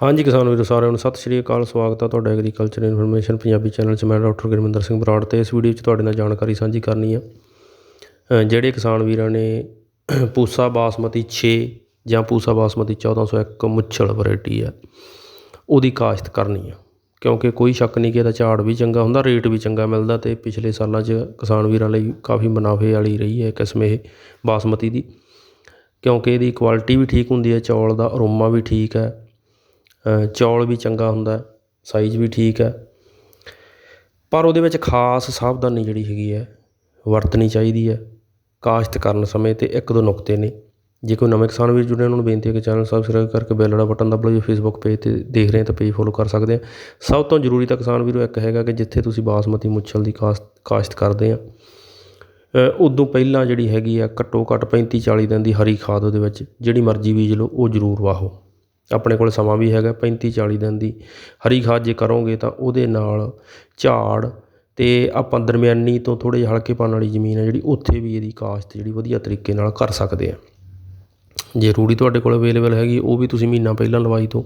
ਹਾਂਜੀ ਕਿਸਾਨ ਵੀਰੋ, ਸਾਰਿਆਂ ਨੂੰ ਸਤਿ ਸ਼੍ਰੀ ਅਕਾਲ, ਸਵਾਗਤ ਹੈ ਤੁਹਾਡਾ ਐਗਰੀਕਲਚਰ ਇਨਫੋਰਮੇਸ਼ਨ ਪੰਜਾਬੀ ਚੈਨਲ 'ਚ। ਮੈਂ ਡਾਕਟਰ ਗੁਰਮਿੰਦਰ ਸਿੰਘ ਬਰਾੜ ਤੇ ਇਸ ਵੀਡੀਓ 'ਚ ਤੁਹਾਡੇ ਨਾਲ ਜਾਣਕਾਰੀ ਸਾਂਝੀ ਕਰਨੀ ਆ। ਜਿਹੜੇ ਕਿਸਾਨ ਵੀਰਾਂ ਨੇ ਪੂਸਾ ਬਾਸਮਤੀ 6 ਜਾਂ ਪੂਸਾ ਬਾਸਮਤੀ 1401 ਮੁੱਛਲ ਵੈਰਾਈਟੀ ਆ, ਉਹਦੀ ਕਾਸ਼ਤ ਕਰਨੀ ਆ। ਕਿਉਂਕਿ ਕੋਈ ਸ਼ੱਕ ਨਹੀਂ ਕਿ ਇਹਦਾ ਝਾੜ ਵੀ ਚੰਗਾ ਹੁੰਦਾ ਰੇਟ ਵੀ ਚੰਗਾ ਮਿਲਦਾ ਤੇ ਪਿਛਲੇ ਸਾਲਾਂ 'ਚ ਕਿਸਾਨ ਵੀਰਾਂ ਲਈ ਕਾਫੀ ਮੁਨਾਫੇ ਵਾਲੀ ਰਹੀ ਹੈ ਕਿਸਮ ਇਹ ਬਾਸਮਤੀ ਦੀ। ਕਿਉਂਕਿ ਇਹਦੀ ਕੁਆਲਿਟੀ ਵੀ ਠੀਕ ਹੁੰਦੀ ਹੈ, ਚੌਲ ਦਾ ਅਰੋਮਾ ਵੀ ਠੀਕ ਹੈ ਚੌਲ ਵੀ ਚੰਗਾ ਹੁੰਦਾ ਸਾਈਜ਼ ਵੀ ਠੀਕ ਹੈ। ਪਰ ਉਹਦੇ ਵਿੱਚ ਖਾਸ ਸਾਵਧਾਨੀ ਜਿਹੜੀ ਹੈਗੀ ਹੈ, ਵਰਤਣੀ ਚਾਹੀਦੀ ਹੈ, ਕਾਸ਼ਤ ਕਰਨ ਸਮੇਂ ਤੇ ਇੱਕ ਦੋ ਨੁਕਤੇ ਨੇ। ਜੇ ਕੋਈ ਨਵੇਂ ਕਿਸਾਨ ਵੀਰ ਜੁੜੇ ਉਹਨਾਂ ਨੂੰ ਬੇਨਤੀ ਹੈ ਕਿ ਚੈਨਲ ਸਬਸਕ੍ਰਾਈਬ ਕਰਕੇ ਬੈਲ ਵਾਲਾ ਬਟਨ ਦਬਾ ਲਓ ਜੇ ਫੇਸਬੁੱਕ ਪੇਜ ਤੇ ਦੇਖ ਰਹੇ ਤਾਂ ਪੇਜ ਫੋਲੋ ਕਰ ਸਕਦੇ ਆ ਸਭ ਤੋਂ ਜ਼ਰੂਰੀ ਤਾਂ ਕਿਸਾਨ ਵੀਰੋ ਇੱਕ ਹੈਗਾ ਕਿ ਜਿੱਥੇ ਤੁਸੀਂ ਬਾਸਮਤੀ ਮੁੱਛਲ ਦੀ ਕਾਸ਼ਤ ਕਾਸ਼ਤ ਕਰਦੇ ਆ ਉਦੋਂ ਪਹਿਲਾਂ ਜਿਹੜੀ ਹੈਗੀ ਆ, ਘੱਟੋ ਘੱਟ 35 40 ਦਿਨ ਦੀ ਹਰੀ ਖਾਦ ਉਹਦੇ ਵਿੱਚ, ਜਿਹੜੀ ਮਰਜ਼ੀ ਬੀਜ ਲਓ, ਉਹ ਜ਼ਰੂਰ ਵਾਹੋ। ਆਪਣੇ ਕੋਲ ਸਮਾਂ ਵੀ ਹੈਗਾ 35 40 ਦਿਨ ਦੀ। ਹਰੀ ਖਾਦ ਜੇ ਕਰੋਂਗੇ ਤਾਂ ਉਹਦੇ ਨਾਲ ਝਾੜ ਅਤੇ ਆਪਾਂ ਦਰਮਿਆਨੀ ਤੋਂ ਥੋੜ੍ਹੇ ਜਿਹੇ ਹਲਕੇ ਪਾਣ ਵਾਲੀ ਜ਼ਮੀਨ ਹੈ ਜਿਹੜੀ ਉੱਥੇ ਵੀ ਇਹਦੀ ਕਾਸ਼ਤ ਜਿਹੜੀ ਵਧੀਆ ਤਰੀਕੇ ਨਾਲ ਕਰ ਸਕਦੇ ਹਾਂ ਜੇ ਰੂੜੀ ਤੁਹਾਡੇ ਕੋਲ ਅਵੇਲੇਬਲ ਹੈਗੀ, ਉਹ ਵੀ ਤੁਸੀਂ ਮਹੀਨਾ ਪਹਿਲਾਂ ਲਵਾਈ ਤੋਂ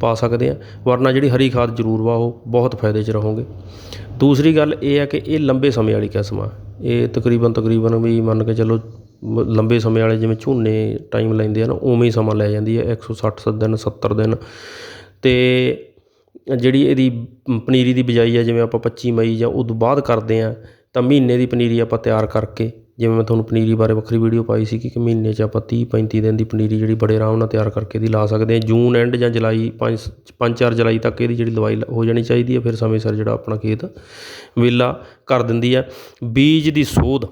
ਪਾ ਸਕਦੇ ਆ। ਵਰਨਾ ਜਿਹੜੀ ਹਰੀ ਖਾਦ ਜ਼ਰੂਰ ਵਾਹੋ, ਬਹੁਤ ਫਾਇਦੇ 'ਚ ਰਹੋਗੇ। ਦੂਸਰੀ ਗੱਲ ਇਹ ਹੈ ਕਿ ਇਹ ਲੰਬੇ ਸਮੇਂ ਵਾਲੀ ਕਿਸਮ ਆ। ਇਹ ਤਕਰੀਬਨ ਤਕਰੀਬਨ ਵੀ ਮੰਨ ਕੇ ਚੱਲੋ ਲੰਬੇ ਸਮੇਂ ਵਾਲੇ ਜਿਵੇਂ ਝੋਨੇ ਟਾਈਮ ਲੈਂਦੇ ਆ ਨਾ, ਉਵੇਂ ਹੀ ਸਮਾਂ ਲੈ ਜਾਂਦੀ ਹੈ 160 ਦਿਨ 70 ਦਿਨ। ਅਤੇ ਜਿਹੜੀ ਇਹਦੀ ਪਨੀਰੀ ਦੀ ਬਿਜਾਈ ਹੈ ਜਿਵੇਂ ਆਪਾਂ 25 ਮਈ ਜਾਂ ਉਦੋਂ ਬਾਅਦ ਕਰਦੇ ਹਾਂ ਤਾਂ ਮਹੀਨੇ ਦੀ ਪਨੀਰੀ ਆਪਾਂ ਤਿਆਰ ਕਰਕੇ, ਜਿਵੇਂ ਮੈਂ ਤੁਹਾਨੂੰ ਪਨੀਰੀ ਬਾਰੇ ਵੱਖਰੀ ਵੀਡੀਓ ਪਾਈ ਸੀ ਕਿ ਮਹੀਨੇ 'ਚ ਆਪਾਂ 30 35 ਦਿਨ ਦੀ ਪਨੀਰੀ ਜਿਹੜੀ ਬੜੇ ਆਰਾਮ ਨਾਲ ਤਿਆਰ ਕਰਕੇ ਦੀ ਲਾ ਸਕਦੇ ਹਾਂ ਜੂਨ ਐਂਡ ਜਾਂ ਜੁਲਾਈ 5 5 4 ਜੁਲਾਈ ਤੱਕ ਇਹਦੀ ਜਿਹੜੀ ਲਵਾਈ ਲ- ਹੋ ਜਾਣੀ ਚਾਹੀਦੀ ਹੈ ਫਿਰ ਸਮੇਂ ਸਿਰ ਜਿਹੜਾ ਆਪਣਾ ਖੇਤ, ਵਿਹਲਾ ਕਰ ਦਿੰਦੀ ਹੈ ਬੀਜ ਦੀ ਸੋਧ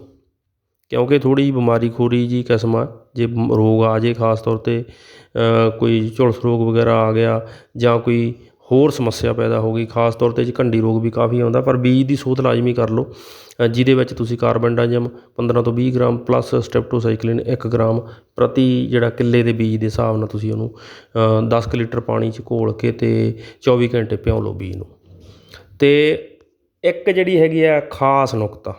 ਕਿਉਂਕਿ ਥੋੜੀ ਬਿਮਾਰੀ ਖੋਰੀ ਜਿਹੀ ਕਿਸਮ ਆ, ਜੇ ਰੋਗ ਆ ਜੇ ਖਾਸ ਤੌਰ ਤੇ ਕੋਈ ਝੁਲਸ ਰੋਗ ਵਗੈਰਾ ਆ ਗਿਆ ਜਾਂ ਕੋਈ ਹੋਰ ਸਮੱਸਿਆ ਪੈਦਾ ਹੋ ਗਈ, ਖਾਸ ਤੌਰ ਤੇ ਜੀ ਰੋਗ ਵੀ ਕਾਫੀ ਆਉਂਦਾ, ਪਰ ਬੀਜ ਦੀ ਸੋਧ ਲਾਜ਼ਮੀ ਕਰ ਲਓ ਜਿਹਦੇ ਵਿੱਚ ਤੁਸੀਂ ਕਾਰਬਨਡਾਜਮ 15 ਤੋਂ ਵੀਹ ਗ੍ਰਾਮ ਪਲੱਸ ਸਟ੍ਰੈਪਟੋਸਾਈਕਲਿਨ 1 ਗ੍ਰਾਮ ਪ੍ਰਤੀ ਜਿਹੜਾ ਕਿੱਲੇ ਦੇ ਬੀਜ ਦੇ ਹਿਸਾਬ ਨਾਲ ਤੁਸੀਂ ਉਹਨੂੰ ਦਸ ਕੁ ਲੀਟਰ ਪਾਣੀ 'ਚ ਘੋਲ ਕੇ ਅਤੇ ਚੌਵੀ ਘੰਟੇ ਭਿਉਂ ਲਓ ਬੀਜ ਨੂੰ। ਅਤੇ ਇੱਕ ਜਿਹੜੀ ਹੈਗੀ ਆ ਖਾਸ ਨੁਕਤਾ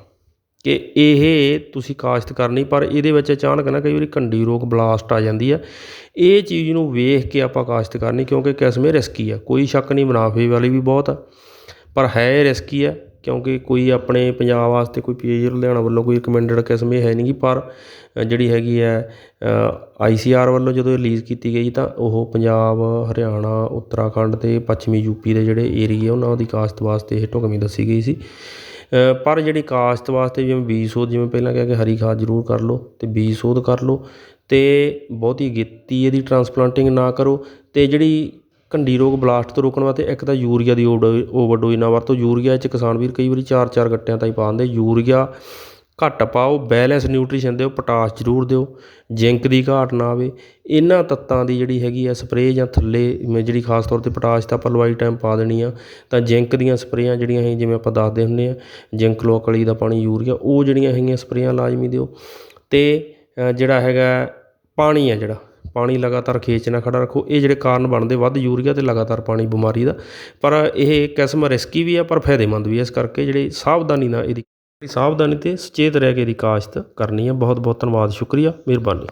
ਕਿ ਇਹ ਤੁਸੀਂ ਕਾਸ਼ਤ ਕਰਨੀ, ਪਰ ਇਹਦੇ ਵਿੱਚ ਅਚਾਨਕ ਨਾ ਕਈ ਵਾਰੀ ਕੰਡੀ ਰੋਗ ਬਲਾਸਟ ਆ ਜਾਂਦੀ ਆ। ਇਹ ਚੀਜ਼ ਨੂੰ ਵੇਖ ਕੇ ਆਪਾਂ ਕਾਸ਼ਤ ਕਰਨੀ, ਕਿਉਂਕਿ ਕਿਸਮੇ ਰਿਸਕੀ ਆ। ਕੋਈ ਸ਼ੱਕ ਨਹੀਂ, ਮੁਨਾਫੇ ਵਾਲੀ ਵੀ ਬਹੁਤ ਆ। ਪਰ ਹੈ ਰਿਸਕੀ ਆ, ਕਿਉਂਕਿ ਕੋਈ ਆਪਣੇ ਪੰਜਾਬ ਵਾਸਤੇ ਕੋਈ ਪੀਏਜੀ ਲੁਧਿਆਣਾ ਵੱਲੋਂ ਕੋਈ ਰეკਮੈਂਡਡ ਕਿਸਮ ਇਹ ਹੈ ਨਹੀਂ ਗੀ, ਪਰ ਜਿਹੜੀ ਹੈਗੀ ਹੈ ਆਈਸੀਆਰ ਵੱਲੋਂ ਜਦੋਂ ਰਿਲੀਜ਼ ਕੀਤੀ ਗਈ, ਤਾਂ ਉਹ ਪੰਜਾਬ, ਹਰਿਆਣਾ, ਉੱਤਰਾਖੰਡ ਤੇ ਪੱਛਮੀ ਯੂਪੀ ਦੇ ਜਿਹੜੇ ਏਰੀਏ ਉਹਨਾਂ ਦੀ ਕਾਸ਼ਤ ਵਾਸਤੇ ਇਹ ਢੁਕਵੀਂ ਦੱਸੀ ਗਈ ਸੀ। ਪਰ ਜਿਹੜੀ ਕਾਸ਼ਤ ਵਾਸਤੇ ਜਿਵੇਂ ਬੀਜ ਸੋਧ, ਜਿਵੇਂ ਪਹਿਲਾਂ ਕਿਹਾ ਕਿ ਹਰੀ ਖਾਦ ਜ਼ਰੂਰ ਕਰ ਲਓ ਅਤੇ ਬੀਜ ਸੋਧ ਕਰ ਲਓ ਤੇ ਬਹੁਤੀ ਗਿੱਤੀ ਇਹਦੀ ਟਰਾਂਸਪਲਾਂਟਿੰਗ ਨਾ ਕਰੋ ਅਤੇ ਜਿਹੜੀ ਕੰਡੀ ਰੋਗ ਬਲਾਸਟ ਤੋਂ ਰੋਕਣ ਵਾਸਤੇ ਇੱਕ ਤਾਂ ਯੂਰੀਆ ਦੀ ਓਵਰਡੋਜ਼ ਨਾ ਵਰਤੋ, ਯੂਰੀਆ 'ਚ ਕਿਸਾਨ ਵੀਰ ਕਈ ਵਾਰੀ 4-4 ਗੱਟਿਆਂ ਤਾਈਂ ਪਾ ਦਿੰਦੇ, ਯੂਰੀਆ ਘੱਟ ਪਾਓ ਬੈਲੈਂਸ ਨਿਊਟਰੀਸ਼ਨ ਦਿਓ ਪੋਟਾਸ਼ ਜ਼ਰੂਰ ਦਿਓ, ਜ਼ਿੰਕ ਦੀ ਘਾਟ ਨਾ ਆਵੇ। ਇਹਨਾਂ ਤੱਤਾਂ ਦੀ ਜਿਹੜੀ ਹੈਗੀ ਆ ਸਪਰੇਅ ਜਾਂ ਥੱਲੇ ਜਿਹੜੀ ਖਾਸ ਤੌਰ ਤੇ ਪੋਟਾਸ਼ ਤਾਂ ਆਪਾਂ ਲਵਾਈ ਟਾਈਮ ਪਾ ਦੇਣੀ ਆ, ਤਾਂ ਜ਼ਿੰਕ ਦੀਆਂ ਸਪਰੇਆਂ ਜਿਹੜੀਆਂ ਹੈ ਜਿਵੇਂ ਆਪਾਂ ਦੱਸਦੇ ਹੁੰਦੇ ਆ, ਜ਼ਿੰਕ ਲੋਕਲੀ ਦਾ ਪਾਣੀ, ਯੂਰੀਆ, ਉਹ ਜਿਹੜੀਆਂ ਹੈਗੀਆਂ ਸਪਰੇਆਂ ਲਾਜ਼ਮੀ ਦਿਓ। ਅਤੇ ਜਿਹੜਾ ਹੈਗਾ ਪਾਣੀ ਆ ਜਿਹੜਾ, ਪਾਣੀ ਲਗਾਤਾਰ ਖੇਤ 'ਚ ਨਾ ਖੜਾ ਰੱਖੋ, ਇਹ ਜਿਹੜੇ ਕਾਰਨ ਬਣਦੇ ਵੱਧ ਯੂਰੀਆ ਤੇ ਲਗਾਤਾਰ ਪਾਣੀ ਬਿਮਾਰੀ ਦਾ। ਪਰ ਇਹ ਕਿਸਮ ਰਿਸਕੀ ਵੀ ਆ, ਪਰ ਫਾਇਦੇਮੰਦ ਵੀ ਆ, ਇਸ ਕਰਕੇ ਜਿਹੜੇ ਸਾਵਧਾਨੀ ਨਾਲ ਇਹਦੀ ਸਾਵਧਾਨੀ ਤੇ ਸੁਚੇਤ ਰਹਿ ਕੇ ਇਹਦੀ ਕਾਸ਼ਤ ਕਰਨੀ ਹੈ ਬਹੁਤ ਬਹੁਤ ਧੰਨਵਾਦ ਸ਼ੁਕਰੀਆ ਮਿਹਰਬਾਨੀ।